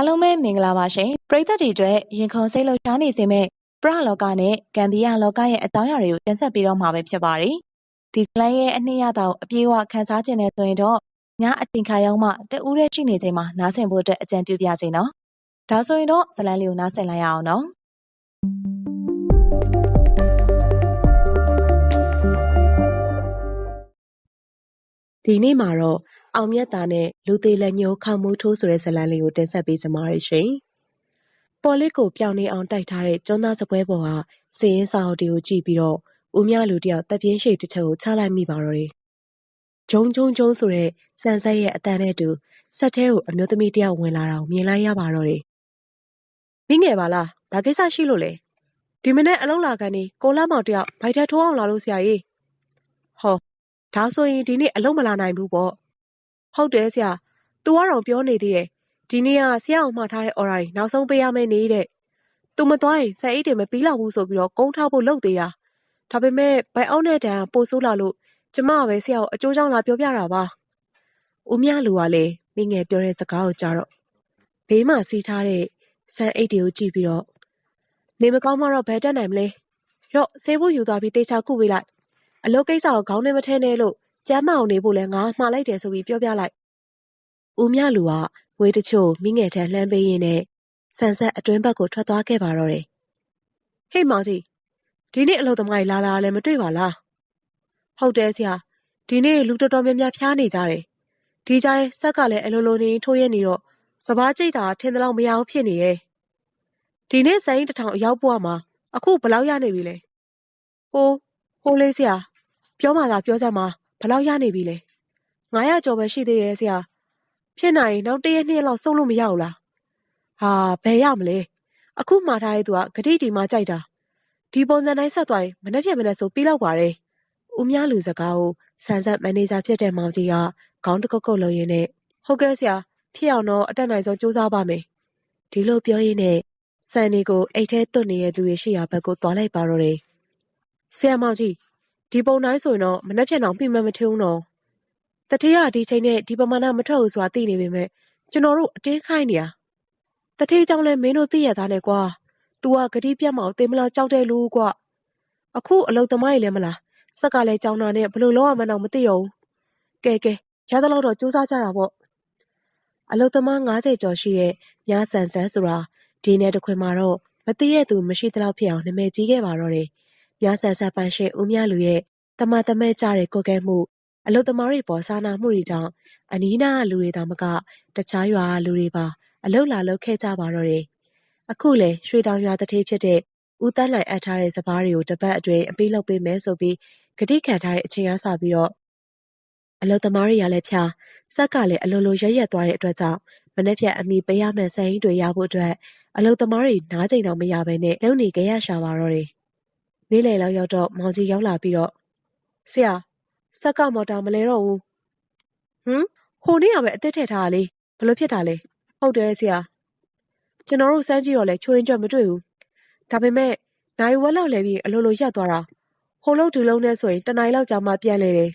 အားလုံးပဲမင်္ဂလာပါရှင်ပရိသတ်တွေအတွက်ရင်ခုန်စိတ်လှုပ်ရှားနေစေမဲ့ပရလောကနဲ့ဂမ်ဘီယာလောကရဲ့အကြောင်းအရာတွေကိုတင်ဆက်ပေးတော့မှာပဲဖြစ်ပါတယ်ဒီဇလန်ရဲ့အနှစ်ရတောင်အပြေးအဝခန်းစားခြင်းနဲ့ဆိုရင်တော့ညအတင်ခါရောက်မှတဦးရဲ့ရှိနေချိန်မှာနားဆင်ဖို့အတွက်အကြံပြုပြစေနော်ဒါဆိုရင်တော့ဇလန်လေးကိုနားဆင်လိုက်ရအောင်နော်ဒီနေ့မှာတော့ အောင်မြတ်တာနဲ့လူသေးလက်ညှိုးခေါမှုထိုးဆိုတဲ့ဇာတ်လမ်းလေးကိုတင်ဆက်ပေးကြပါရရှင်။ပေါ်လစ်ကိုပြောင်းနေအောင်တိုက်ထားတဲ့ကျွန်းသားစပွဲပေါ်ကစည်ရင်စာအုပ်တွေကိုကြည့်ပြီးတော့ဦးမြလူတယောက်တပ်ပြင်းရှိတစ်ချက်ကိုချလိုက်မိပါတော့တယ်။ဂျုံဂျုံဂျုံဆိုတဲ့ဆန်ဆက်ရဲ့အတန်နဲ့တူဆက်ထဲကိုအမျိုးသမီးတယောက်ဝင်လာတာကိုမြင်လိုက်ရပါတော့တယ်။မိငယ်ပါလား။ဘာကိစ္စရှိလို့လဲ။ဒီမနေ့အလုံးလာကန်နေကိုလာမောင်တယောက်ဗိုက်ထဲထိုးအောင်လာလို့ဆရာကြီး။ဟောဒါဆိုရင်ဒီနေ့အလုံးမလာနိုင်ဘူးပေါ့ ဟုတ်တယ်ဆရာ तू ကတော့ပြောနေသေးရဲ့ဒီနေ့က ဆရာအောင်မှားထားတဲ့ order ကြီးနောက်ဆုံးပေးရမယ့်နေ့တဲ့ तू မသွားရင်ဆက်အိတ်တွေ မပြီးလောက်ဘူးဆိုပြီးတော့ ကုန်းထားဖို့လုပ်သေးတာ ဒါပေမဲ့ဘိုင်အောင်တဲ့တန်ပို့ဆိုးလာလို့ ကျမကပဲ ဆရာကို အကျိုးကြောင့်လာပြောပြတာပါဦးမြလူကလည်း မိငယ်ပြောတဲ့စကားကိုကြားတော့ ဘေးမှာစီးထားတဲ့ ဆန်အိတ်တွေကိုကြည့်ပြီးတော့ နေမကောင်းမှတော့ ဘယ်တက်နိုင်မလဲ ရော့ ဆေးဖို့ယူသွားပြီးတေချာကုပေးလိုက် အလုပ်ကိစ္စကို ခေါင်းထဲမထဲနဲ့လို့ ကျမ်းမအောင်နေဖို့လဲငါမှားလိုက်တယ်ဆိုပြီးပြောပြလိုက်။ဦးမြလူကငွေတချို့မိငယ်ထန်လှမ်းပေးရင်းနဲ့ဆန်ဆက်အတွင်းဘက်ကိုထွက်သွားခဲ့ပါတော့တယ်။ဟေ့မောင်ကြီးဒီနေ့အလုပ်သမားကြီးလာလာလည်းမတွေ့ပါလား။ဟုတ်တယ်ဆရာဒီနေ့လူတော်တော်များများဖျားနေကြတယ်။ဒီကြားဆက်ကလည်းအလိုလိုနေထိုးရဲနေတော့စပားကြိတ်တာထင်တယ်လို့မရဘူးဖြစ်နေရဲ့။ဒီနေ့စိုင်းတစ်ထောင်အရောက်ပွားမှာအခုဘယ်လောက်ရနေပြီလဲ။ဟိုးဟိုးလေးဆရာပြောမှသာပြောစမ်းမှာ ဘယ်လောက်ရနေပြီလဲ900ကျော်ပဲရှိသေးတယ်ဆရာဖြစ်နိုင်ရင်နောက်တစ်ရက်နှစ်ရက်လောက်စုံလို့မရဘူးလားဟာဘယ်ရမလဲအခုမှားထားတဲ့သူကဂတိတီမှကြိုက်တာဒီပုံစံတိုင်းဆက်သွားရင်မနေ့ဖြန်မနေ့ဆိုပြီးလောက်ပါတယ်ဦးမြလူစကားကိုဆန်ဆက်မန်နေဂျာဖြစ်တဲ့မောင်ကြီးကခေါင်းတကုတ်ကုတ်လုံးရင်းနဲ့ဟုတ်ကဲ့ဆရာဖြစ်အောင်တော့အတက်နိုင်ဆုံးစူးစမ်းပါမယ်ဒီလိုပြောရင်းနဲ့ဆန်နီကိုအိတ်ထဲတွတ်နေတဲ့သူတွေရှိရာဘက်ကိုသွားလိုက်ပါတော့တယ်ဆရာမောင်ကြီး ဒီပုံတိုင်းဆိုရင်တော့မနှက်ဖြန်အောင်ပြိမမထင်းတော့တတိယဒီချိန်နဲ့ဒီပမာဏမထွက်ဘူးဆိုတာသိနေပေမဲ့ကျွန်တော်တို့အတင်းခိုင်းနေရတတိကြောင့်လဲမင်းတို့သိရသားနဲ့ကွာ तू ကဂတိပြတ်မအောင်သိမလားကြောက်တဲ့လူကွာအခုအလုတ်သမားကြီးလည်းမလားစက်ကလည်းကြောင်းတာနဲ့ဘလို့လောက်ရမှန်းတော့မသိတော့ဘူးကဲကဲရသလောက်တော့စူးစမ်းကြတာပေါ့အလုတ်သမား90ကျော်ရှိတဲ့ညာဆန်ဆန်းဆိုတာဒီနေ့တခွင်မှာတော့မသိရသူမရှိသလောက်ဖြစ်အောင်နာမည်ကြီးခဲ့ပါတော့တယ် မြဆန်ဆက်ပန်းရှင်ဦးမြလူရဲ့တမတမဲကြတဲ့ကိုကဲမှုအလုသမားတွေပေါ်စာနာမှုတွေကြောင့်အနီးနားလူတွေတောင်မကတခြားရွာလူတွေပါအလုလာလုခဲ့ကြပါတော့တယ်။အခုလေရွှေတောင်ရွာတထေးဖြစ်တဲ့ဦးတန်းလိုက်အပ်ထားတဲ့စပားတွေကိုတပတ်အတွင်းအပေးလုပ်ပေးမယ်ဆိုပြီးဂတိခံထားတဲ့အချိန်အားစပြီးတော့အလုသမားတွေကလည်းဖြာစက်ကလည်းအလိုလိုရရက်သွားတဲ့အတွက်ကြောင့်မနေ့ဖြတ်အမိပေးရမယ့်ဆိုင်တွေရဖို့အတွက်အလုသမားတွေနားကျင်တော့မရဘဲနဲ့လုံနေကြရရှာပါတော့တယ် နေ့လယ်လောက်ရောက်တော့မောင်ကြီးရောက်လာပြီးတော့ဆရာစက်ကမော်တာမလဲတော့ဘူးဟမ်ဟိုနေ့ကပဲအသက်ထည့်ထားတာလေဘလို့ဖြစ်တာလဲဟုတ်တယ်ဆရာကျွန်တော်တို့စမ်းကြည့်တော့လဲချိုးရင်ကြွမတွေ့ဘူးဒါပေမဲ့နိုင်ဝက်လောက်လဲပြီးအလိုလိုရက်သွားတာဟိုလုံးဒူလုံးနဲ့ဆိုရင်တနိုင်လောက်ကြာမှပြန်လေတယ်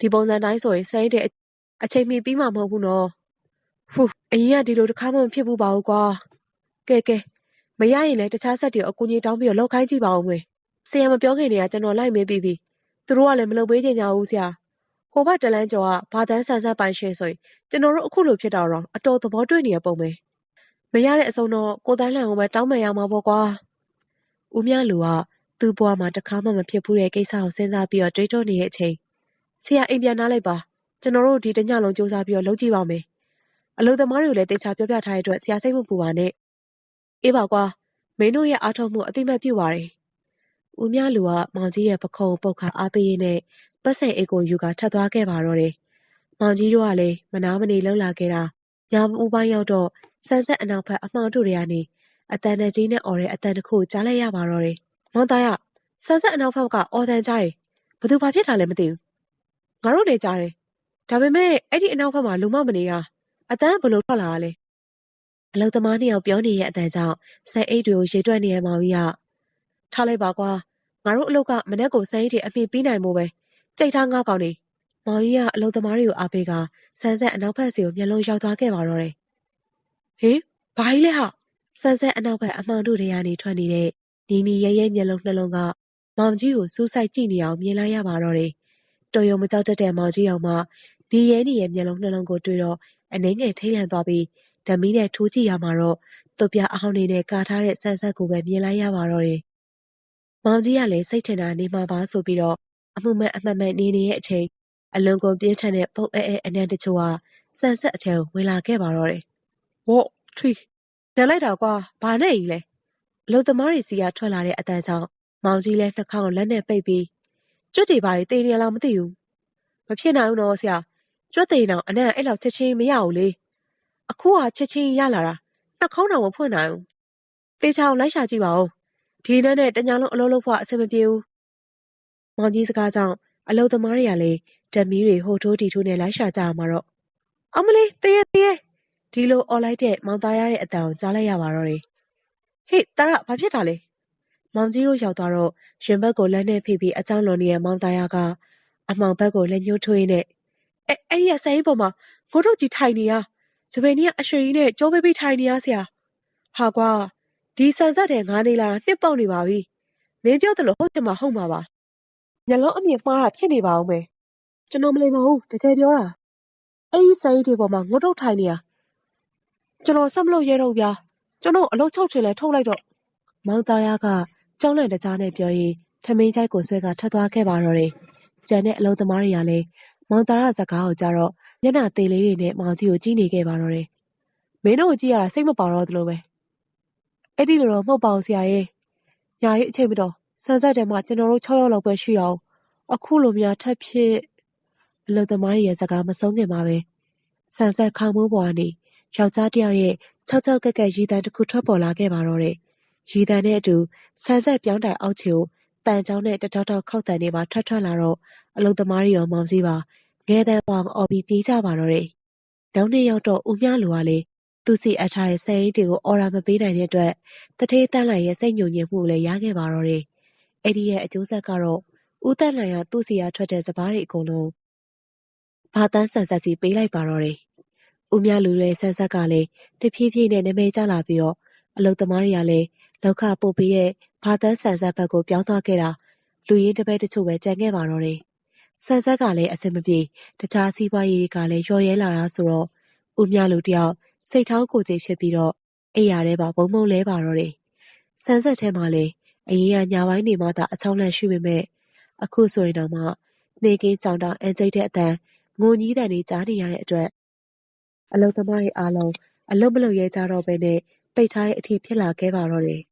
ဒီပုံစံတိုင်းဆိုရင်စိမ့်တဲ့အချိန်မီပြီးမှမဟုတ်ဘူးနော်ဟူအရင်ကဒီလိုတစ်ခါမှမဖြစ်ဘူးပါဘူးကွာကဲကဲမရရင်လည်းတခြားဆက်တွေအကူကြီးတောင်းပြီးတော့လောက်ခိုင်းကြည့်ပါဦးမယ် ဆရာမပြောခင်တည်းကကျွန်တော်လိုက်မေးပြီးပြီသူတို့ကလည်းမလုပ်ပေးကြညာဘူးဆရာဟိုဘက်တလန်းကျော်ကဘာတန်းဆန်ဆက်ပိုင်ရှင်ဆိုရင်ကျွန်တော်တို့အခုလိုဖြစ်တာတော့အတော်သဘောတွေ့နေရပုံပဲမရတဲ့အစုံတော့ကိုတန်းလန်ကိုပဲတောင်းပန်ရမှာပေါ့ကွာဦးမြလူကသူ့ဘဝမှာတစ်ခါမှမဖြစ်ဘူးတဲ့ကိစ္စကိုစဉ်းစားပြီးတော့တွေးတောနေတဲ့အချိန်ဆရာအိမ်ပြန်နားလိုက်ပါကျွန်တော်တို့ဒီတညလုံးစူးစမ်းပြီးတော့လုပ်ကြည့်ပါမယ်အလုပ်သမားတွေကိုလည်းတေချာပြောပြထားတဲ့အတွက်ဆရာစိတ်မပူပါနဲ့အေးပါကွာမင်းတို့ရဲ့အားထုတ်မှုအတိမတ်ပြုပါတယ် ဦးမြလူကမောင်ကြီးရဲ့ပခုံးပုတ်ခါအားပေးရင်းနဲ့ပတ်စံအိတ်ကိုယူကာထပ်သွားခဲ့ပါတော့တယ်။မောင်ကြီးတို့ကလည်းမနာမနေလှုပ်လာခဲ့တာညဦးပိုင်းရောက်တော့ဆန်းဆက်အနောက်ဘက်အမှောင်တို့တွေကနေအတန်နဲ့ကြီးနဲ့អော်တဲ့အတန်တစ်ခုကြားလိုက်ရပါတော့တယ်။မောင်သားရဆန်းဆက်အနောက်ဘက်ကအော်တန်ကြားတယ်။ဘသူဘာဖြစ်တာလဲမသိဘူး။ငါတို့လည်းကြားတယ်။ဒါပေမဲ့အဲ့ဒီအနောက်ဘက်မှာလူမမနေရအတန်ဘလို့ထွက်လာတာလဲ။အလုသမားနှစ်ယောက်ပြောနေတဲ့အတန်ကြောင့်စိတ်အိတ်တွေကိုရေတွက်နေရမောင်ကြီးကထားလိုက်ပါကွာ ငါတို့အလုပ်ကမနေ့ကစမ်းရည်တွေအပြည့်ပြီးနိုင်မို့ပဲကြိတ်ထားငါကောင်နေမောင်ကြီးကအလုပ်သမားတွေကိုအားပေးကဆန်းဆက်အနောက်ဘက်စီကိုမျက်လုံးရောက်သွားခဲ့ပါတော့တယ်ဟင်ဘာကြီးလဲဟာဆန်းဆက်အနောက်ဘက်အမှောင်တို့တွေကနေထွက်နေတဲ့နီနီရဲရဲမျက်လုံးနှလုံးကမောင်ကြီးကိုစူးစိုက်ကြည့်နေအောင်မြင်လိုက်ရပါတော့တယ်တော်ရုံမကြောက်တတ်တဲ့မောင်ကြီးအောင်မှဒီရဲနေရဲ့မျက်လုံးနှလုံးကိုတွေ့တော့အနှဲငယ်ထိတ်လန့်သွားပြီးဓမီနဲ့ထိုးကြည့်ရမှာတော့သူ့ပြအဟောင်းနေနဲ့ကာထားတဲ့ဆန်းဆက်ကိုပဲမြင်လိုက်ရပါတော့တယ် မောင်ကြီးကလည်းစိတ်ထင်တာနေမှာပါဆိုပြီးတော့အမှုမဲ့အမှတ်မဲ့နေနေရဲ့အချိန်အလွန်ကုန်ပြင်းထန်တဲ့ပုတ်အဲအဲအနံ့တချို့ဟာဆန်ဆက်အထဲကိုဝင်လာခဲ့ပါတော့တယ်။ဝေါ့ထွီနံလိုက်တာကွာဘာနဲ့ကြီးလဲအလုသမားတွေစီကထွက်လာတဲ့အတန်းကြောင့်မောင်ကြီးလဲနှာခေါင်းလက်နဲ့ပိတ်ပြီးကျွတ်တွေဘာတွေတေးနေလားမသိဘူး။မဖြစ်နိုင်ဘူးတော့ဆရာကျွတ်တေးတော့အနံ့အဲ့လောက်ချက်ချင်းမရဘူးလေ။အခုကချက်ချင်းရလာတာနှာခေါင်းတော့မဖွင့်နိုင်ဘူး။တေချာကိုလိုက်ရှာကြည့်ပါဦး။ ဒီနဲ့နဲ့တညာလုံးအလုံးလုံးဖွာအဆင်မပြေဘူး။မောင်ကြီးစကားကြောင့်အလုသမားတွေကလည်းဓမီတွေဟိုထိုးတီထိုးနဲ့လိုက်ရှာကြမှာတော့အမလေးတရေတရေဒီလိုអော်လိုက်တဲ့မောင်သားရတဲ့အတန်ကိုကြားလိုက်ရပါတော့တယ်ဟေ့တာရဘာဖြစ်တာလဲမောင်ကြီးတို့ရောက်သွားတော့ရင်ဘက်ကိုလက်နဲ့ဖိပြီးအကြောင်းလွန်နေတဲ့မောင်သားရကအမောင်ဘက်ကိုလက်ညှိုးထွေးနဲ့အဲအဲ့ဒီအဆိုင်ပေါ်မှာငိုတို့ကြီးထိုင်နေရစပယ်နီကအရွှေကြီးနဲ့ကြိုးပေးပြီးထိုင်နေရဆရာဟာကွာ ဒီဆန်ဆက်တဲ့ငါနေလာတာနှစ်ပေါက်နေပါပြီမင်းပြောတယ်လို့ဟုတ်တယ်မှာဟုတ်မှာပါညလုံးအမြင်မှားတာဖြစ်နေပါအောင်မယ်ကျွန်တော်မလိမ္မာဘူးတကယ်ပြောတာအဲ့ဒီဆိုင်ဒီပေါ်မှာငုတ်တုတ်ထိုင်နေတာကျွန်တော်ဆက်မလို့ရဲတော့ဗျာကျွန်တော်အလုပ်ချုပ်ချင်လဲထုတ်လိုက်တော့မောင်သားရကကြောင်းလန့်တကြားနဲ့ပြောရင်ထမင်းချိုက်ကိုဆွဲကထပ်သွားခဲ့ပါတော့တယ်ကျန်တဲ့အလုပ်သမားတွေကလည်းမောင်သားရစကားကိုကြတော့မျက်နှာသေးလေးတွေနဲ့မောင်ကြီးကိုကြည့်နေခဲ့ပါတော့တယ်မင်းတို့ကိုကြည့်ရတာစိတ်မပါတော့သလိုပဲ အဲ့ဒီလိုတော့မဟုတ်ပါဘူးဆရာရဲ့ညာရေးအချိန်မတော်ဆန်ဆက်တယ်မှာကျွန်တော်တို့6ရောက်လောက်ပဲရှိအောင်အခုလိုများထပ်ဖြစ်အလုသမားရဲ့စကားမဆုံးခင်မှာပဲဆန်ဆက်ခေါင်းမိုးပေါ်ကနေယောက်ျားတယောက်ရဲ့၆၆ကက်ကက်ရီတန်တစ်ခုထွက်ပေါ်လာခဲ့ပါတော့တယ်။ရီတန်နဲ့အတူဆန်ဆက်ပြောင်းတိုင်အောက်ချီကိုတန်ချောင်းနဲ့တထောက်ထောက်ခောက်တန်နေပါထွက်ထွက်လာတော့အလုသမားရောမောင်ကြီးပါငဲတန်းပေါင်အော်ပြီးပြေးကြပါတော့တယ်။နောက်နေ့ရောက်တော့ဦးမြလူကလေ သူစီအထားတဲ့ဆယ်အိတ်တွေကိုအော်ရာမပေးနိုင်တဲ့အတွက်တထေးတန်းလိုက်ရဲ့စိတ်ညှို့ညင်မှုလည်းရခဲ့ပါတော့တယ်။အဲ့ဒီရဲ့အကျိုးဆက်ကတော့ဦးတန်းလိုက်ကသူ့စီကထွက်တဲ့စပားတွေအကုန်လုံးဘာတန်းဆန်ဆက်စီပေးလိုက်ပါတော့တယ်။ဦးမြလူရဲ့ဆန်ဆက်ကလည်းတဖြည်းဖြည်းနဲ့နာမည်ကျလာပြီးတော့အလုသမားတွေကလည်းလောက်ခပို့ပြီးရဲ့ဘာတန်းဆန်ဆက်ဘက်ကိုပြောင်းသွားခဲ့တာလူရင်းတပည့်တချို့ပဲကြံခဲ့ပါတော့တယ်။ဆန်ဆက်ကလည်းအစင်မပြေတခြားစီးပွားရေးကလည်းရော်ရဲလာတာဆိုတော့ဦးမြလူတယောက် စိတ်ထောင်းကိုကြီးဖြစ်ပြီးတော့အိယာထဲပါဘုံဘုံလဲပါတော့တယ်။ဆန်ဆက်ထဲမှာလည်းအရင်ကညာပိုင်းနေမှသာအချောင်းလန့်ရှိပေမဲ့အခုဆိုရင်တော့မှနေကင်းကြောင်တောင်အန်ကျိတ်တဲ့အတန်ငိုကြီးတန်တွေကြားနေရတဲ့အတွက်အလုံသမားတွေအားလုံးအလုံမလုံရဲကြတော့ပဲနဲ့ပိတ်ထားတဲ့အထိဖြစ်လာခဲ့ပါတော့တယ်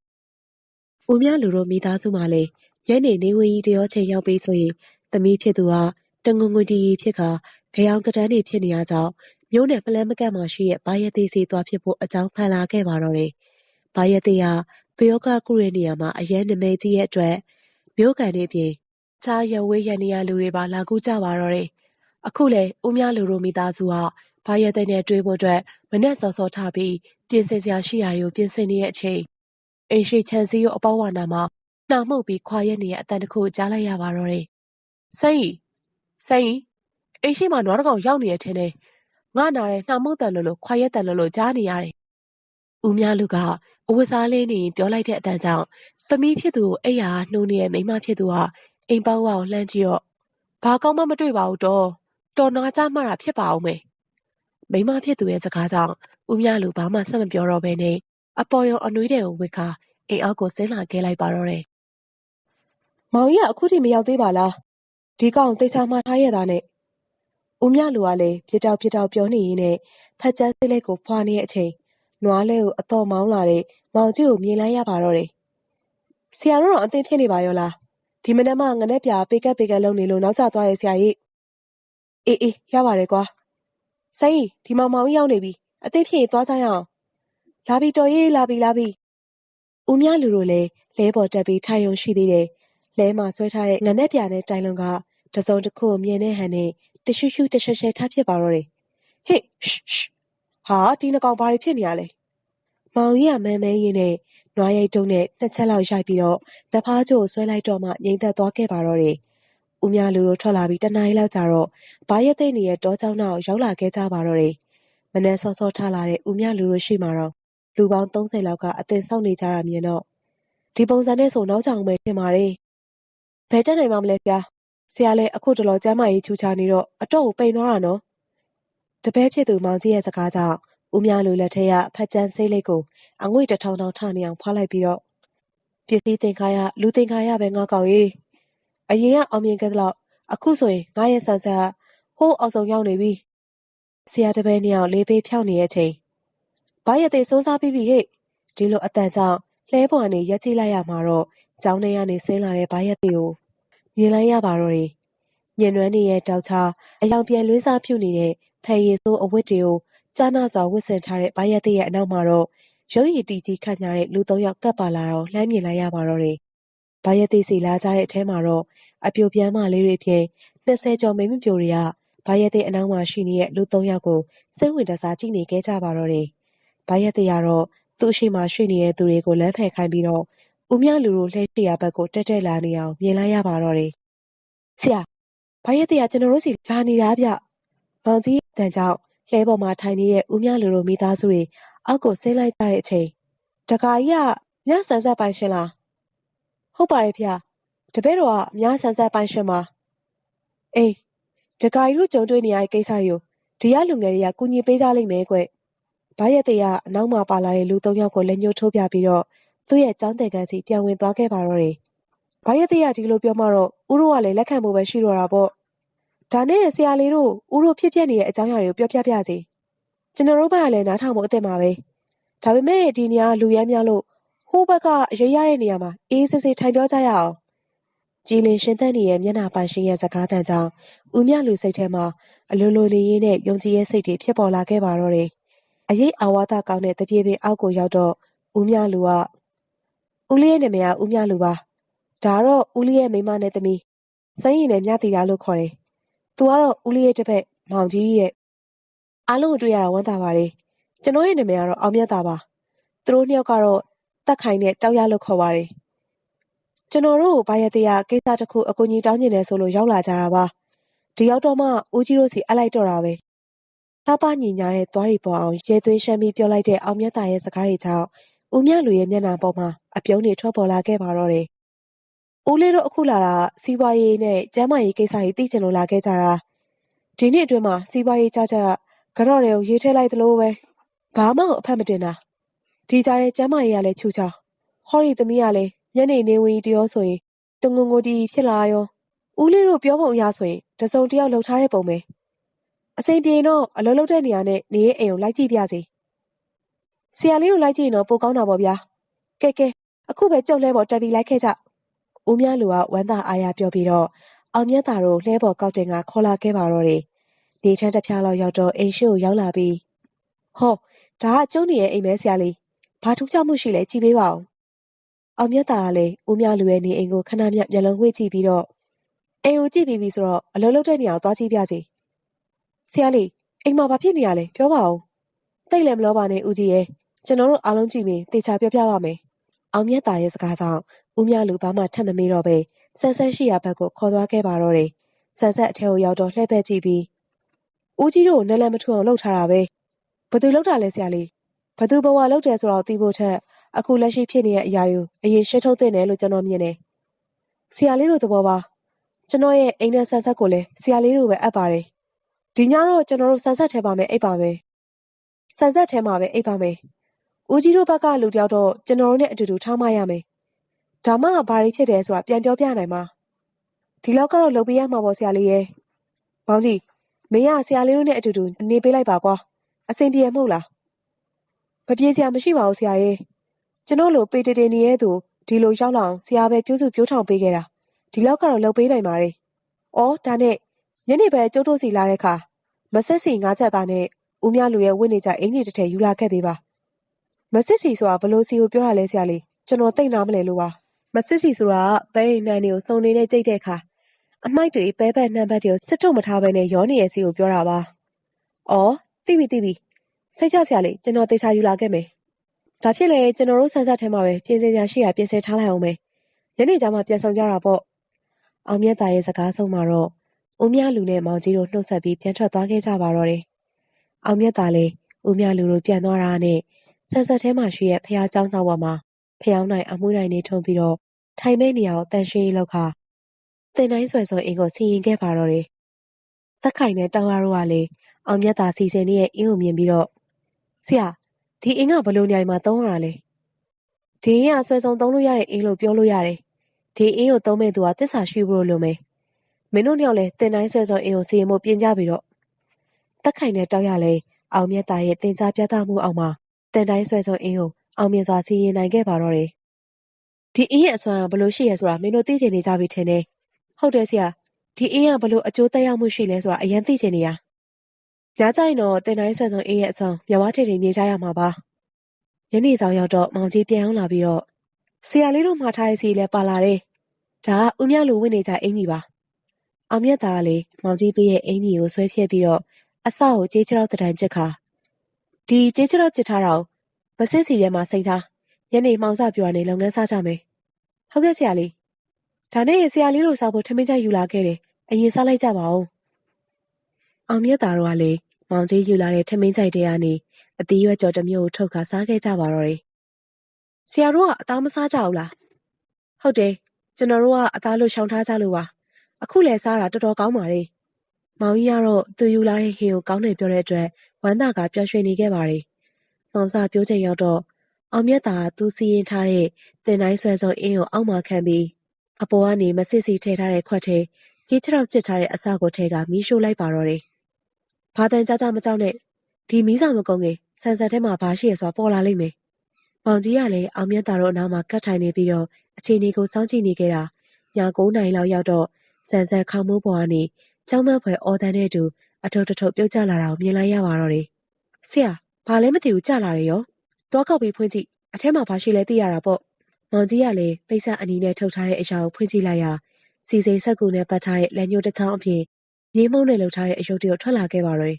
။ဦးမြလူတို့မိသားစုမှလည်းညနေနေဝင်ကြီးတရောချိန်ရောက်ပြီးဆိုရင်သမီးဖြစ်သူကတငုံငွေတီဖြစ်ခါကြောင်ကတန်းတွေဖြစ်နေရကြောင်း မျိုးနဲ့ပလဲမကတ်မှရှိရဲ့ဘာရက်သေးစီသွားဖြစ်ဖို့အကြောင်းဖန်လာခဲ့ပါတော့တယ်။ဘာရက်သေးကပယောကကုရဲ့နေရာမှာအရန်နမဲကြီးရဲ့အတွက်မျိုးကန်တွေပြင်ချားရဝေးရနေရလူတွေပါလာကူးကြပါတော့တယ်။အခုလေဦးများလူတို့မိသားစုကဘာရက်သေးနဲ့တွေ့ဖို့အတွက်မနဲ့စောစောထားပြီးပြင်ဆင်စရာရှိရာတွေကိုပြင်ဆင်နေတဲ့အချိန်အိမ်ရှိချန်စီကိုအပေါဝါနာမှာနှာမှုတ်ပြီးခွာရက်နေတဲ့အတန်တစ်ခုကြားလိုက်ရပါတော့တယ်။စိန်စိန်အိမ်ရှိမှာနွားတကောင်ရောက်နေရတဲ့ထဲငါ နာတဲ့နှာမှုတ်တန်လို့လို့ခွာရက်တန်လို့လို့ကြားနေရတယ်။ဦးမြလူကအဝတ်စားလေးနေပြောလိုက်တဲ့အတန်ကြောင့်သမီးဖြစ်သူကိုအိယာနှိုးနေတဲ့မိမဖြစ်သူကအိမ်ပေါက်ဝအောင်လှမ်းကြည့်တော့ဘာကောင်းမှမတွေ့ပါဘူးတော့တော်နာကြမှတာဖြစ်ပါအောင်မယ်။မိမဖြစ်သူရဲ့စကားကြောင့်ဦးမြလူဘာမှဆက်မပြောတော့ဘဲနဲ့အပေါ်ရောအနွေးတဲ့ကိုဝစ်ခါအိမ်အောက်ကိုဆင်းလာခဲ့လိုက်ပါတော့တယ်။မောင်ကြီးကအခုထိမရောက်သေးပါလား။ဒီကောင်တိတ်ချမှထားရတာနဲ့ ဦးမြလူကလည်းပြတောက်ပြတောက်ပြောနေရင်းနဲ့ဖက်ချမ်းစိတ်လေးကိုဖွာနေတဲ့အချိန်နွားလဲကိုအတော်မောင်းလာတဲ့မောင်ကြီးကိုမြင်လိုက်ရပါတော့တယ်။ဆရာတို့တော့အသိဖြစ်နေပါရောလား။ဒီမနက်မှငနဲ့ပြပေကက်ပေကက်လုံးနေလို့နောက်ကျသွားတယ်ဆရာကြီး။အေးအေးရပါတယ်ကွာ။ဆိုင်ဒီမောင်မောင်ကြီးရောက်နေပြီ။အသိဖြစ်ရင်သွားကြရအောင်။လာပြီတော်ရေးလာပြီလာပြီ။ဦးမြလူတို့လည်းလဲပေါ်တက်ပြီးထိုင်ယုံရှိသေးတယ်။လဲမှာဆွဲထားတဲ့ငနဲ့ပြနဲ့တိုင်လုံးကတစုံတစ်ခုမြင်တဲ့ဟန်နဲ့ တရှူရှူတရှဲရှဲထားဖြစ်ပါတော့တယ်ဟေ့ရှရှဟာဒီနှကောင်ဘာတွေဖြစ်နေရလဲမောင်ကြီးကမဲမဲရင်နဲ့နွားရိုက်တုံးနဲ့နှစ်ချက်လောက်ရိုက်ပြီးတော့နှစ်ဖားချို့ဆွဲလိုက်တော့မှငြိမ်သက်သွားခဲ့ပါတော့တယ်ဦးမြလူတို့ထွက်လာပြီးတနားရီလောက်ကြာတော့ဘာရက်တဲ့နေရဲ့တောကျောင်းနောက်ရောက်လာခဲ့ကြပါတော့တယ်မနက်စောစောထလာတဲ့ဦးမြလူတို့ရှိမှတော့လူပေါင်း30လောက်ကအသင်ဆောက်နေကြတာမြင်တော့ဒီပုံစံနဲ့ဆိုနောက်ကြောင်ပဲထင်ပါတယ်ဘယ်တက်နိုင်မှာမလဲဆရာ ဆရာလည်းအခုတလောကျမ်းမာရေးချူချနေတော့အတော့ကိုပိန်သွားတာနော်။တပည့်ဖြစ်သူမောင်ကြီးရဲ့စကားကြောင့်ဦးမြလူလက်ထက်ကဖက်ကျန်းစိတ်လေးကိုအငွေ့တစ်ထောင်ထောင်ထနေအောင်ဖွာလိုက်ပြီးတော့ပစ္စည်းသင်္ခါရလူသင်္ခါရပဲငါကောက်ရေးအရင်ကအောင်မြင်ခဲ့သလောက်အခုဆိုရင်ငါရဲ့ဆန်ဆက်ဟိုးအောင်ဆုံးရောက်နေပြီဆရာတပည့်နှစ်ယောက်လေးပေးဖြောင်းနေတဲ့အချိန်ဘာရတဲ့စိုးစားပြီးပြီဟဲ့ဒီလိုအတန်ကြောင့်လှဲပေါ်ကနေရက်ကြည့်လိုက်ရမှာတော့ကျောင်းထဲကနေဆင်းလာတဲ့ဘာရတဲ့ကို မြင်လိုက်ရပါတော့တယ်ညင်နွမ်းနေရဲ့တောက်ချအယောင်ပြန်လွင်းစားဖြူနေတဲ့ဖယ်ရည်စိုးအဝတ်တွေကိုကြားနာစွာဝတ်ဆင်ထားတဲ့ဘာရတဲ့ရဲ့အနောက်မှာတော့ရုပ်ရည်တီကြီးခန့်ညားတဲ့လူသုံးယောက်ကပ်ပါလာတော့လှမ်းမြင်လိုက်ရပါတော့တယ်ဘာရတဲ့စီလာကြတဲ့အထဲမှာတော့အပြိုပြမ်းမလေးတွေဖြင့်20ကျော်မိမပြိုတွေကဘာရက်တဲ့အနောက်မှာရှိနေတဲ့လူ၃ယောက်ကိုစိတ်ဝင်တစားကြည့်နေခဲ့ကြပါတော့တယ်။ဘာရက်တဲ့ကတော့သူ့ရှိမှရှိနေတဲ့သူတွေကိုလမ်းဖယ်ခိုင်းပြီးတော့ ဦးမြလူတို့လှည့်ပြရဘက်ကိုတက်တက်လာနေအောင်မြင်လိုက်ရပါတော့တယ်။ဆရာဘာရက်တဲ့ကကျွန်တော်တို့စီလာနေတာဗျ။မောင်ကြီးတန်ကြောင့်လှဲပေါ်မှာထိုင်နေတဲ့ဦးမြလူတို့မိသားစုတွေအောက်ကိုဆင်းလိုက်ကြတဲ့အချိန်တကာကြီးကညဆန်ဆက်ပိုင်ရှင်လားဟုတ်ပါတယ်ဗျ။တပည့်တော်ကညဆန်ဆက်ပိုင်ရှင်ပါအေးဒကာကြီးတို့ကြုံတွေ့နေရတဲ့ကိစ္စတွေကိုဒီကလူငယ်တွေကကူညီပေးကြလိမ့်မယ်ကွ။ဘာရက်တရအနောက်မှာပါလာတဲ့လူ၃ယောက်ကိုလက်ညှိုးထိုးပြပြီးတော့ သူ့ရဲ့ចောင်းတဲ့ကန်စီပြန်ဝင်သွားခဲ့ပါတော့တယ်။ဘာရက်တရဒီလိုပြောမှတော့ဦးတို့ကလည်းလက်ခံဖို့ပဲရှိတော့တာပေါ့။ဒါနဲ့ဆရာလေးတို့ဦးတို့ဖြစ်ပြနေတဲ့အကြောင်းအရာတွေကိုပြောပြပြစီ။ကျွန်တော်တို့ဘက်ကလည်းနားထောင်ဖို့အသင့်ပါပဲ။ဒါပေမဲ့ဒီနေရာလူရမ်းများလို့ဟိုးဘက်ကအရေးရတဲ့နေရာမှာအေးစစ်စစ်ထိုင်ပြောကြရအောင်။ကြည်လင်ရှင်သက်နေတဲ့မျက်နှာပိုင်ရှင်ရဲ့စကားသံကြောင့်ဦးမြလူစိတ်ထဲမှာအလိုလိုလေးရင်းနဲ့ယုံကြည်ရဲ့စိတ်တွေဖြစ်ပေါ်လာခဲ့ပါတော့တယ်။အရေးအာဝါဒကောင်းတဲ့တပြေပင်အောက်ကိုရောက်တော့ဦးမြလူက ဦးလေးရဲ့နာမည်က ဦးမြလူပါ။ဒါတော့ ဦးလေးရဲ့မိမနဲ့သမီးစိမ့်ရင်နဲ့ မြတီတာလို့ ခေါ်တယ်။ "तू ကတော့ ဦးလေးရဲ့တစ်ဖက်မောင်ကြီးရဲ့ အားလုံးကိုတွေ့ရတာ ဝမ်းသာပါတယ်။ကျွန်တော်ရဲ့နာမည်ကတော့ အောင်မြတ်တာပါ။သူတို့နှစ်ယောက်ကတော့တက်ခိုင်နဲ့ တောက်ရလို့ ခေါ်ပါတယ်။ကျွန်တော်တို့ဘာရတဲ့ကိစ္စတစ်ခု အကူအညီတောင်းနေတယ်ဆိုလို့ ရောက်လာကြတာပါ ဒီရောက်တော့မှ ဦးကြီးတို့စီအပ်လိုက်တော့တာပဲ။လှပညီညာတဲ့ သွားတွေပေါ်အောင်ရဲသွေးရှမ်းပြီး ပြောလိုက်တဲ့ အောင်မြတ်တာရဲ့ စကားတွေကြောင့် ဦးမြလူရဲ့မျက်နှာပေါ်မှာအပြုံးတွေထွက်ပေါ်လာခဲ့ပါတော့တယ်။ဦးလေးတို့အခုလာတာစီးပွားရေးနဲ့ကျန်းမာရေးကိစ္စတွေသိချင်လို့လာခဲ့ကြတာ။ဒီနေ့အတွင်းမှာစီးပွားရေးကြကြကတော့တွေကိုရေးထဲလိုက်သလိုပဲဘာမှအဖက်မတင်တာ။ဒီကြားထဲကျန်းမာရေးကလည်းချူချောင်းဟော်ရီသမီးကလည်းညနေနေဝင်တရောဆိုရင်တငုံငိုတီဖြစ်လာရောဦးလေးတို့ပြောပုံအရဆိုရင်တစုံတယောက်လှုပ်ထားတဲ့ပုံပဲအချိန်ပြေတော့အလုံးလုံးတဲ့နေရာနဲ့နေရဲ့အိမ်ကိုလိုက်ကြည့်ပြစီ ဆရာလေးကိုလိုက်ကြည့်ရင်တော့ပိုကောင်းတာပေါ့ဗျာကဲကဲအခုပဲကြုံလဲပေါ်တက်ပြီးလိုက်ခဲ့ကြဦးမြလူကဝမ်းသာအားရပြောပြီးတော့အောင်မြတ်တာတို့လှဲပေါ်ကောက်တင်ကခေါ်လာခဲ့ပါတော့တယ်နေချမ်းတစ်ဖြားလောက်ရောက်တော့အိမ်ရှိကိုရောက်လာပြီးဟောဒါကကျုံနေရဲ့အိမ်မဲဆရာလေးဘာထူးခြားမှုရှိလဲကြည့်ပေးပါဦးအောင်မြတ်တာကလည်းဦးမြလူရဲ့နေအိမ်ကိုခဏမြမျက်လုံးဝှေ့ကြည့်ပြီးတော့အိမ်ကိုကြည့်ပြီးပြီဆိုတော့အလုံးလုံးတဲ့နေရာကိုသွားကြည့်ပြစီဆရာလေးအိမ်မှာဘာဖြစ်နေရလဲပြောပါဦးတိတ်လည်းမလို့ပါနဲ့ဦးကြီးရဲ့ ကျွန်တော်တို့အားလုံးကြည့်ပြီးတေချာပြောပြပါမယ်အောင်မြတ်တာရဲ့စကားကြောင့်ဦးမြလူဘာမှထပ်မမေးတော့ပဲဆန်းဆန်းရှိရာဘက်ကိုခေါ်သွားခဲ့ပါတော့တယ်ဆန်းဆက်အထဲကိုရောက်တော့လှည့်ပက်ကြည့်ပြီးဦးကြီးတို့နလန်မထွအောင်လှုပ်ထားတာပဲဘသူလှုပ်တာလဲဆရာလေးဘသူဘဝလှုပ်တယ်ဆိုတော့သိဖို့ထက်အခုလက်ရှိဖြစ်နေတဲ့အရာတွေကိုအရင်ရှင်းထုတ်သင့်တယ်လို့ကျွန်တော်မြင်တယ်ဆရာလေးတို့သဘောပါကျွန်တော်ရဲ့အိမ်နဲ့ဆန်ဆက်ကိုလည်းဆရာလေးတို့ပဲအပ်ပါတယ်။ဒီညတော့ကျွန်တော်တို့ဆန်ဆက်ထဲပါမယ်အိပ်ပါမယ်။ဆန်ဆက်ထဲမှာပဲအိပ်ပါမယ်။ ဦးကြီးတို့ဘက်ကလူတယောက်တော့ကျွန်တော်တို့နဲ့အတူတူထားမရမယ်။ဒါမှဘာတွေဖြစ်တယ်ဆိုတာပြန်ပြောပြနိုင်မှာ။ဒီလောက်ကတော့လုပ်ပေးရမှာပေါ့ဆရာလေးရဲ့။မောင်ကြီးမင်းကဆရာလေးတို့နဲ့အတူတူနေပေးလိုက်ပါကွာ။အဆင်ပြေမဟုတ်လား။မပြေစရာမရှိပါဘူးဆရာရဲ့။ကျွန်တော်လိုပေတေတေနေရဲ့သူဒီလိုရောက်လာအောင်ဆရာပဲပြုစုပြောထောင်ပေးခဲ့တာ။ဒီလောက်ကတော့လုပ်ပေးနိုင်ပါတယ်။အော်ဒါနဲ့ညနေပဲကျုပ်တို့စီလာတဲ့အခါမဆက်စီငါးချက်သားနဲ့ဦးမြလူရဲ့ဝင့်နေကြအင်ကြီးတစ်ထည်ယူလာခဲ့ပေးပါ။ မစစ်စီဆိုတာဘလို့စီကိုပြောရလဲဆရာလေးကျွန်တော်သိနာမလဲလို့ပါ။မစစ်စီဆိုတာဘဲရင်နှန်းတွေကိုစုံနေတဲ့ကြိတ်တဲ့အခါအမိုက်တွေပဲဘက်နှမ်းဘက်တွေကိုစစ်ထုတ်မထားဘဲနဲ့ရောနေရဲ့စီကိုပြောတာပါ။အော်သိပြီသိပြီစိတ်ချဆရာလေးကျွန်တော်သေချာယူလာခဲ့မယ်။ဒါဖြစ်လေကျွန်တော်တို့ဆန်းစားထဲမှာပဲပြင်ဆင်ရာရှိရာပြင်ဆင်ထားလိုက်အောင်မယ်။ညနေကျမှပြန်ဆောင်ကြတာပေါ့အောင်မြတ်သားရဲ့စကားဆုံးမှာတော့ဦးမြလူနဲ့မောင်ကြီးတို့နှုတ်ဆက်ပြီးပြန်ထွက်သွားခဲ့ကြပါတော့တယ်။အောင်မြတ်သားလည်းဦးမြလူတို့ပြန်သွားတာနဲ့ ဆန်ဆက်ထဲမှာရှိတဲ့ဖះเจ้าဆောင်ပေါ်မှာဖျောင်းနိုင်အမှုနိုင်နေထုံပြီးတော့ထိုင်မဲ့နေရာကိုတန်ရှင်းလောက်ခါတင်တိုင်းဆွဲဆွဲအင်းကိုစီရင်ခဲ့ပါတော့တယ်။သက်ခိုင်နဲ့တောင်ရတို့ကလေအောင်မြတ်သာစီစဉ်နေရဲ့အင်းကိုမြင်ပြီးတော့ဆရာဒီအင်းကဘလို့ညိုင်မှာသုံးရတာလဲ။ဒီအင်းကအဆွဲဆုံးသုံးလို့ရတဲ့အင်းလို့ပြောလို့ရတယ်။ဒီအင်းကိုသုံးမဲ့သူကတစ္ဆာရှိဖို့လိုမယ်။မင်းတို့ညောက်လဲတင်တိုင်းဆွဲဆွဲအင်းကိုစီရင်ဖို့ပြင်ကြပြီးတော့သက်ခိုင်နဲ့တောက်ရလဲအောင်မြတ်သားရဲ့တင် जा ပြသမှုအောင်မှာ တန်တိုင်းဆွဲဆွဲအင်းကိုအောင်မြင်စွာစီရင်နိုင်ခဲ့ပါတော့တယ်။ဒီအင်းရဲ့အစွမ်းကဘလို့ရှိရဲဆိုတာမင်းတို့သိချင်နေကြပြီထင်တယ်။ဟုတ်တယ်ဆရာဒီအင်းကဘလို့အကျိုးသက်ရောက်မှုရှိလဲဆိုတာအရင်သိချင်နေရ။ညကြိုင်တော့တန်တိုင်းဆွဲဆွဲအင်းရဲ့အစွမ်းမြဝထိတ်ထိမြင်ကြရမှာပါ။ညနေဆောင်ရောက်တော့မောင်ကြီးပြန်အောင်လာပြီးတော့ဆရာလေးတို့မှာထားတဲ့စီလဲပါလာတယ်။ဒါကဦးမြလူဝင်နေကြအင်းကြီးပါ။အောင်မြတ်သားကလေမောင်ကြီးပေးရဲ့အင်းကြီးကိုဆွဲဖြက်ပြီးတော့အစကိုကြေးချတော့တံတန်ချစ်ခါ ဒီကြေးချတော့ချစ်ထားတာမစစ်စီထဲမှာစိန်ထားညနေမှောင်စပြူကနေလုပ်ငန်းစားကြမယ်ဟုတ်ကဲ့ဆရာလေးဒါနဲ့ဆရာလေးတို့စားဖို့ထမင်းကြယူလာခဲ့တယ်အရင်စားလိုက်ကြပါဦးအောင်မြတ်သားတို့ကလေမောင်ကြီးယူလာတဲ့ထမင်းကြိုက်တဲကနေအတီးရွက်ကြော်တစ်မျိုးကိုထုတ်ခါစားခဲ့ကြပါတော့တယ်ဆရာတို့ကအသားမစားကြဘူးလားဟုတ်တယ်ကျွန်တော်တို့ကအသားလို့ရှောင်ထားကြလို့ပါအခုလဲစားတာတော်တော်ကောင်းပါလေမောင်ကြီးကတော့သူယူလာတဲ့ဟင်းကိုကောင်းတယ်ပြောတဲ့အတွက် ဝမ်းသာကပျော်ရွှင်နေခဲ့ပါတယ်။မောင်စာပြောချိန်ရောက်တော့အောင်မြတ်သာသူစီရင်ထားတဲ့တင်တိုင်းဆွဲစုံအင်းကိုအောက်မှာခံပြီးအပေါ်ကနေမစစ်စီထည့်ထားတဲ့ခွက်ထဲကြီးချောက်ကျစ်ထားတဲ့အစကိုထဲကမီးရှို့လိုက်ပါတော့တယ်။ဘာတန်ကြကြမကြောက်နဲ့ဒီမီးစာမကုန်းခင်ဆန်ဆက်ထဲမှာဘာရှိရဆိုတာပေါ်လာလိမ့်မယ်။မောင်ကြီးကလည်းအောင်မြတ်သာတို့အနောက်မှာကတ်ထိုင်နေပြီးတော့အချိန်ကြီးကိုစောင့်ကြည့်နေခဲ့တာည9နာရီလောက်ရောက်တော့ဆန်ဆက်ခေါမိုးပေါ်ကနေကျောင်းမဖွဲအော်တန်တဲ့တူ အထုပ်တထုပ်ပြုတ်ကျလာတာကိုမြင်လိုက်ရပါတော့တယ်။ဆရာဘာလဲမသိဘူးကျလာတယ်ရော။တွားခောက်ပြီးဖွင့်ကြည့်အထက်မှာဘာရှိလဲသိရတာပေါ့။မောင်ကြီးကလည်းပိတ်ဆက်အနီးနဲ့ထုတ်ထားတဲ့အရာကိုဖွင့်ကြည့်လိုက်ရစီစိန်ဆက်ကူနဲ့ပတ်ထားတဲ့လက်ညှိုးတစ်ချောင်းအပြင်မြေမုံနဲ့လှုပ်ထားတဲ့အယုတ်တွေကိုထွက်လာခဲ့ပါတော့တယ်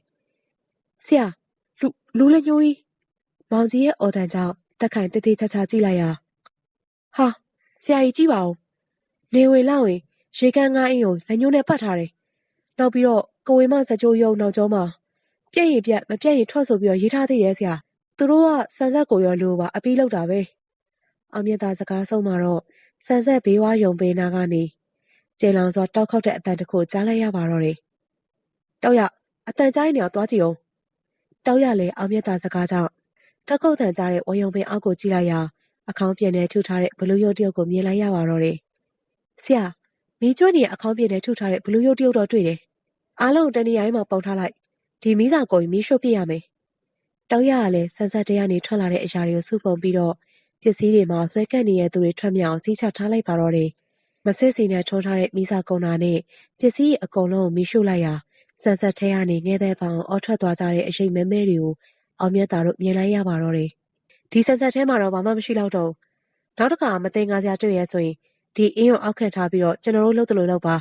။ဆရာလူလူလက်ညှိုးကြီးမောင်ကြီးရဲ့အော်တန်ကြောင့်တက်ခိုင်တေးသေးချာချာကြည့်လိုက်ရဟာဆရာကြီးကြည့်ပါဦးနေဝင်လောက်ဝင်ရေကန်းငါးအင်းကိုလက်ညှိုးနဲ့ပတ်ထားတယ်နောက်ပြီးတော့ ကိုဝေမစကြိုးရုံနောက်ကျောမှာပြက်ရင်ပြက်မပြက်ရင်ထွက်ဆိုပြီးတော့ရေးထားသေးတယ်ဆရာသူတို့ကဆန်ဆက်ကိုရောလိုပါအပီးလောက်တာပဲအောင်မြတ်သားစကားဆုံးမှာတော့ဆန်ဆက်ဘေးဝါယုံပေးနာကနေကျေလောင်စွာတောက်ခောက်တဲ့အတန်တစ်ခုကြားလိုက်ရပါတော့တယ်တောက်ရအတန်ကြားနေအောင်သွားကြည့်အောင်တောက်ရလေအောင်မြတ်သားစကားကြောင့်တောက်ခုတ်တန်ကြားတဲ့ဝယုံပင်အောက်ကိုကြည့်လိုက်ရအခေါင်းပြင်းနဲ့ထုထားတဲ့ဘလူးရုပ်တယောက်ကိုမြင်လိုက်ရပါတော့တယ်ဆရာမီးကျွတ်နေအခေါင်းပြင်းနဲ့ထုထားတဲ့ဘလူးရုပ်တယောက်တော့တွေ့တယ် အားလုံးတနေရာမှာပုံထားလိုက်ဒီမီးစာကိုမီးရှို့ပြရမယ်တောက်ရကလည်းဆန်ဆက်တရားနေထွက်လာတဲ့အရာတွေကိုစုပုံပြီးတော့ပစ္စည်းတွေမှာဆွဲကပ်နေတဲ့သူတွေထွက်မြောက်စီးချထားလိုက်ပါတော့တယ်မစစ်စီနဲ့ထိုးထားတဲ့မီးစာကုန်းတာနဲ့ပစ္စည်းအကုန်လုံးကိုမီးရှို့လိုက်ရာဆန်ဆက်ထဲကနေငဲတဲ့ပေါင်အော်ထွက်သွားကြတဲ့အရေးမဲမဲတွေကိုအောင်မြတ်တာတို့မြင်လိုက်ရပါတော့တယ်ဒီဆန်ဆက်ထဲမှာတော့ဘာမှမရှိတော့တော့နောက်တစ်ခါမသိငါစရာတွေ့ရဆိုရင်ဒီအင်းကိုအောက်ခံထားပြီးတော့ကျွန်တော်တို့လှုပ်တယ်လို့လုပ်ပါ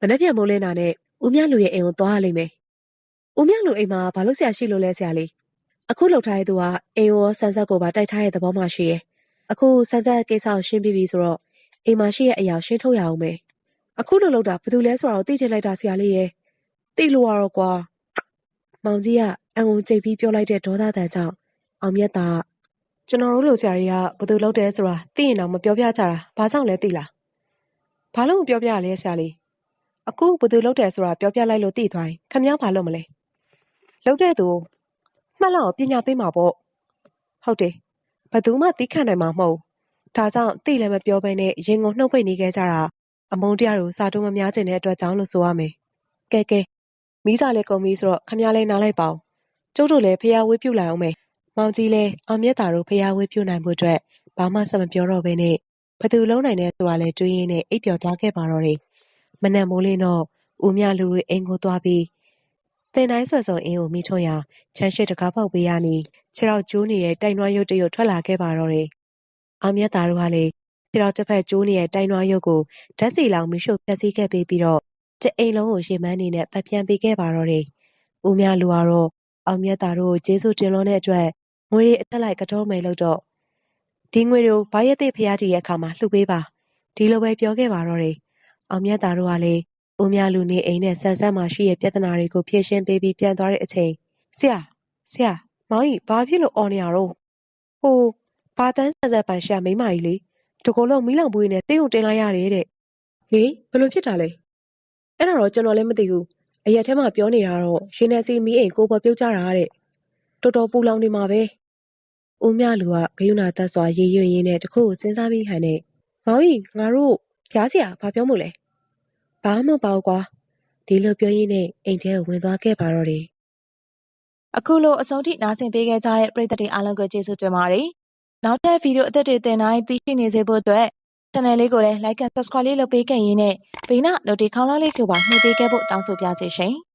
မနေ့ပြန်မိုးလင်းတာနဲ့ ဦးမြလူရဲ့အိမ်ကိုသွားရလိမ့်မယ်။ဦးမြလူအိမ်မှာဘာလို့ဆရာရှိလို့လဲဆရာလေး။အခုလှုပ်ထားတဲ့သူကအိမ်ရောဆန်းဆက်ကိုပါတိုက်ထားတဲ့သဘောမှရှိရဲ့။အခုဆန်းဆက်ကိစ္စကိုရှင်းပြီးပြီဆိုတော့အိမ်မှာရှိရဲ့အရာရှင်းထုတ်ရအောင်မယ်။အခုလှုပ်လို့တာဘာလို့လဲဆိုတာကိုသိချင်လိုက်တာဆရာလေးရဲ့။သိလို့ရတော့ကွာ။မောင်ကြီးကအံုံကြိတ်ပြီးပြောလိုက်တဲ့ဒေါသတန်ကြောင့်အောင်မြတ်တာကျွန်တော်တို့လိုဆရာတွေကဘာလို့လုပ်တယ်ဆိုတာသိရင်တော့မပြောပြကြတာဘာကြောင့်လဲသိလား။ဘာလို့မပြောပြရလဲဆရာလေး အခုဘသူလုပ်တယ်ဆိုတာပြောပြလိုက်လို့သိသွားရင်ခမည်းဘာလုပ်မလဲလုပ်တဲ့သူမှတ်လောက်ပညာပေးမှာပေါ့ဟုတ်တယ်ဘသူမှသိခံနိုင်မှာမဟုတ်ဒါကြောင့်သိလည်းမပြောဘဲနဲ့ရင်ကိုနှုတ်ပိတ်နေခဲ့ကြတာအမုန်းတရားကိုစာတုံးမများခြင်းတဲ့အတွက်ကြောင့်လို့ဆိုရမယ်ကဲကဲမိစားလည်းကုန်ပြီဆိုတော့ခမည်းလည်းနားလိုက်ပါအောင်ကျုပ်တို့လည်းဖျားဝေးပြုတ်လိုက်အောင်မယ်မောင်ကြီးလည်းအောင်မြတ်တာတို့ဖျားဝေးပြုတ်နိုင်မှုအတွက်ဘာမှဆက်မပြောတော့ဘဲနဲ့ဘသူလုံးနိုင်တဲ့ဆိုတာလည်းတွေးရင်းနဲ့အိပ်ပျော်သွားခဲ့ပါတော့တယ် မနက်မိုးလင်းတော့ဦးမြလူတွေအိမ်ကိုသွားပြီးတင်တိုင်းဆွဲဆုံအင်းကိုမိထွန်းရာချမ်းရှိတကားပေါက်ပေးရနေခြေတော့ကျိုးနေတဲ့တိုင်နွားရုပ်တရုပ်ထွက်လာခဲ့ပါတော့တယ်။အောင်မြတ်သားတို့ကလည်းခြေတော့တစ်ဖက်ကျိုးနေတဲ့တိုင်နွားရုပ်ကိုဓာတ်စီလောင်မိရှုပ်ဖျက်ဆီးခဲ့ပြီးပြီးတော့ကျအိမ်လုံးကိုရှေ့မန်းနေနဲ့ပတ်ပြန်ပေးခဲ့ပါတော့တယ်။ဦးမြလူကတော့အောင်မြတ်သားတို့ကိုကျေးဇူးတင်လွန်တဲ့အတွက်ငွေတွေအထက်လိုက်ကတော့မယ်လို့တော့ဒီငွေတွေကိုဘာရက်သိဖျားတီရဲ့အခါမှာလှုပ်ပေးပါဒီလိုပဲပြောခဲ့ပါတော့တယ် အောင်မြတ်သားတို့ကလည်းဦးမြလူနေအိမ်နဲ့ဆန်ဆန်းမှရှိရဲ့ပြဿနာတွေကိုဖြေရှင်းပေးပြီးပြန်သွားတဲ့အချိန်ဆရာဆရာမောင်ကြီးဘာဖြစ်လို့អော်နေရတော့ဟိုဘာတန်းဆန်ဆန်ပိုင်ရှာမိန်းမကြီးလေတကောလုံးမီးလောင်ပွေးနဲ့တင်းုံတင်လိုက်ရတယ်တဲ့ဟေးဘယ်လိုဖြစ်တာလဲအဲ့ဒါတော့ကျွန်တော်လည်းမသိဘူးအရက်ထဲမှာပြောနေတာတော့ရှင်နေစီမီးအိမ်ကိုပေါ်ပြုတ်ကြတာတဲ့တော်တော်ပူလောင်နေမှာပဲဦးမြလူကဂယုဏတက်စွာရေရွံ့ရင်းနဲ့တခုကိုစဉ်းစားပြီးဟန်နဲ့မောင်ကြီးငါတို့ ဖျားစရာဘာပြောမို့လဲဘာမှမပေါ့ကွာဒီလိုပြောရင်းနဲ့အိမ်ထဲကိုဝင်သွားခဲ့ပါတော့တယ်အခုလိုအဆုံးထိနားဆင်ပေးခဲ့ကြတဲ့ပရိသတ်တွေအားလုံးကိုကျေးဇူးတင်ပါတယ်။နောက်ထပ်ဗီဒီယိုအသစ်တွေတင်တိုင်းသိရှိနေစေဖို့အတွက် channel လေးကိုလည်း like and subscribe လေးလုပ်ပေးခဲ့ရင်းနဲ့ဘေးနာ notification ခေါင်းလောင်းလေးကိုပါနှိပ်ပေးခဲ့ဖို့တောင်းဆိုပါရစေရှင်။